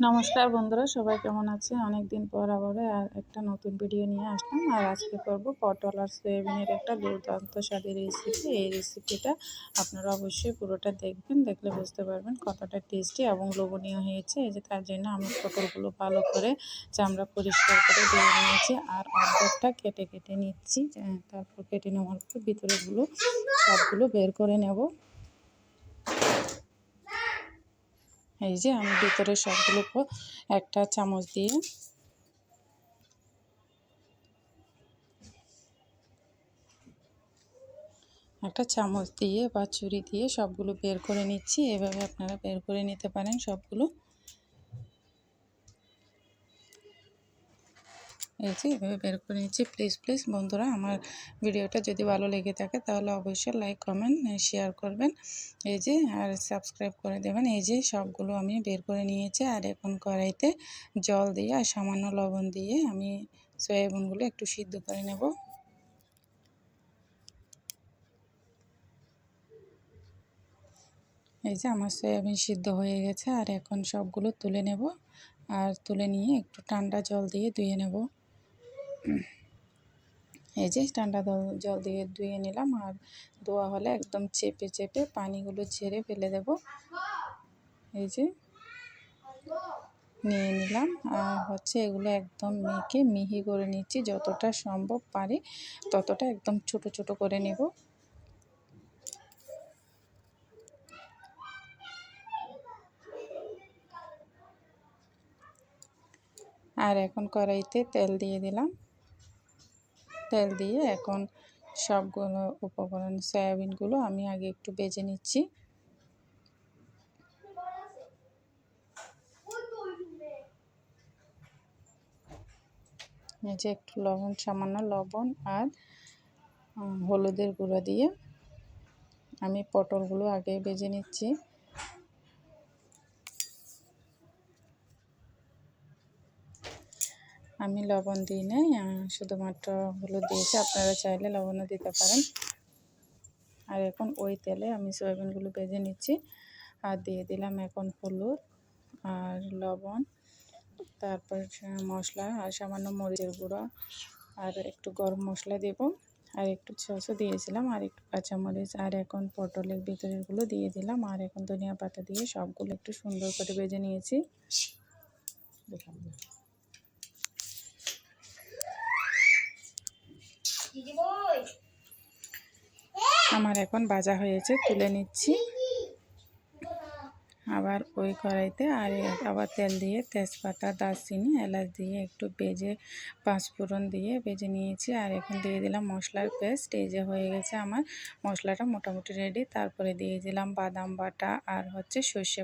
নমস্কার বন্ধুরা, সবাই কেমন আছে? অনেক দিন পর আবার একটা নতুন ভিডিও নিয়ে আসলাম। আর আজকে করব পটল আর সয়াবিনের একটা দুর্দান্ত স্বাদের রেসিপি এই রেসিপিটা আপনারা অবশ্যই পুরোটা দেখবেন, দেখলে বুঝতে পারবেন কতটা টেস্টি এবং লোভনীয় হয়েছে। এই যে তার জন্য আমি পটলগুলো ভালো করে চামড়া পরিষ্কার করে দিয়ে নিয়েছি আর অর্ধেকটা কেটে কেটে নিচ্ছি। তারপর কেটে নেওয়ার পর ভিতরেগুলো সবগুলো বের করে নেব। এই যে আমি ভিতরে সবগুলো একটা চামচ দিয়ে একটা চামচ দিয়ে বা চুরি দিয়ে সবগুলো বের করে নিচ্ছি। এভাবে আপনারা বের করে নিতে পারেন সবগুলো। এই যে এভাবে বের করে নিচ্ছি প্লিজ প্লিজ বন্ধুরা, আমার ভিডিওটা যদি ভালো লেগে থাকে, তাহলে অবশ্যই লাইক কমেন্ট শেয়ার করবেন। এই যে, আর সাবস্ক্রাইব করে দেবেন। এই যে, সবগুলো আমি বের করে নিয়েছি। আর এখন কড়াইতে জল দিয়ে আর সামান্য লবণ দিয়ে আমি সয়াবিনগুলো একটু সিদ্ধ করে নেব। এই যে, আমার সয়াবিন সিদ্ধ হয়ে গেছে। আর এখন সবগুলো তুলে নেব। আর তুলে নিয়ে একটু ঠান্ডা জল দিয়ে ধুয়ে নেব। এই যে ঠান্ডা জল দিয়ে ধুয়ে নিলাম আর ধোয়া হলে একদম চেপে চেপে পানিগুলো ছেড়ে ফেলে দেব। এই যে নিয়ে নিলাম আর হচ্ছে এগুলো একদম মেখে মিহি করে নিচ্ছি, যতটা সম্ভব পারি ততটা একদম ছোট ছোট করে নেব। আর এখন কড়াইতে তেল দিয়ে দিলাম। তেল দিয়ে এখন সবগুলো উপকরণ, সয়াবিনগুলো আমি আগে একটু বেজে নিচ্ছি। যে একটু লবণ, সামান্য লবণ আর হলুদের গুঁড়ো দিয়ে আমি পটলগুলো আগে বেজে নিচ্ছি। আমি লবণ দিই নাই শুধুমাত্র হলুদ দিয়েছি। আপনারা চাইলে লবণও দিতে পারেন। আর এখন ওই তেলে আমি সয়াবিনগুলো ভেজে নিচ্ছি। আর দিয়ে দিলাম এখন হলুদ আর লবণ, তারপর মশলা আর সামান্য মরিচের গুঁড়ো। আর একটু গরম মশলা দেব। আর একটু সসও দিয়েছিলাম, আর একটু কাঁচামরিচ। আর এখন পটলের ভিতরেরগুলো দিয়ে দিলাম। আর এখন ধনিয়া পাতা দিয়ে সবগুলো একটু সুন্দর করে ভেজে নিয়েছি। আমার এখন ভাজা হয়েছে, তুলে নিচ্ছি। আবার ওই কড়াইতে আর আবার তেল দিয়ে তেজপাতা, দারচিনি, এলাচ দিয়ে একটু বেজে পাঁচফোড়ন দিয়ে বেজে নিয়েছি। আর এখন দিয়ে দিলাম মশলার পেস্ট, এই যে হয়ে গেছে আমার মশলাটা মোটামুটি রেডি তারপরে দিয়ে দিলাম বাদাম বাটা আর হচ্ছে সর্ষে